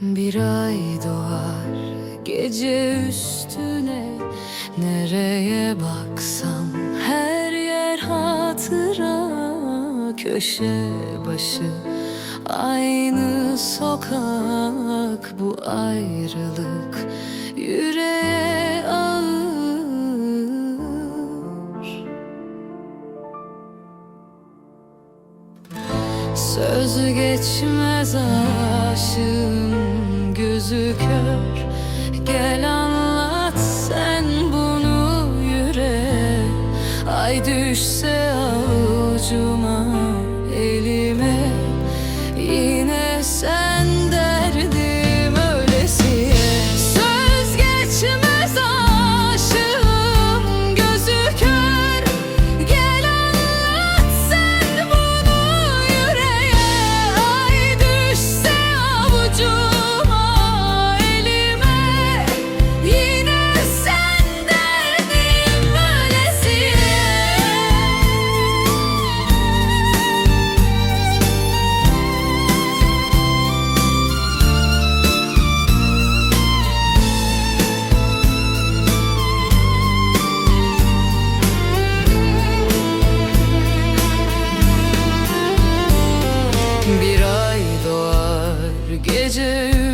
Bir ay doğar gece üstüne. Nereye baksam her yer hatıra. Köşe başı aynı sokak. Bu ayrılık yüreğe Söz geçmez aşığın gözü kör. Gel anlat sen bunu yüreğe Ay düşse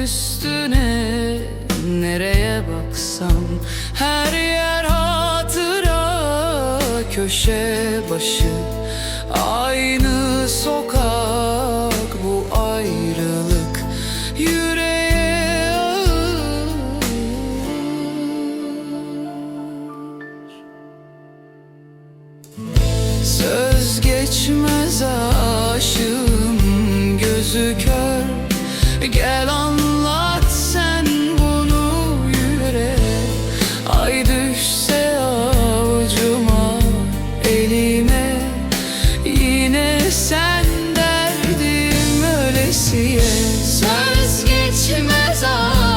üstüne Nereye baksam? Her yer hatıra Köşe başı. Aynı sokak bu ayrılık yüreğe ağır. Söz geçmez aşığım gözü kör. Gel diye. Söz geçmez ağır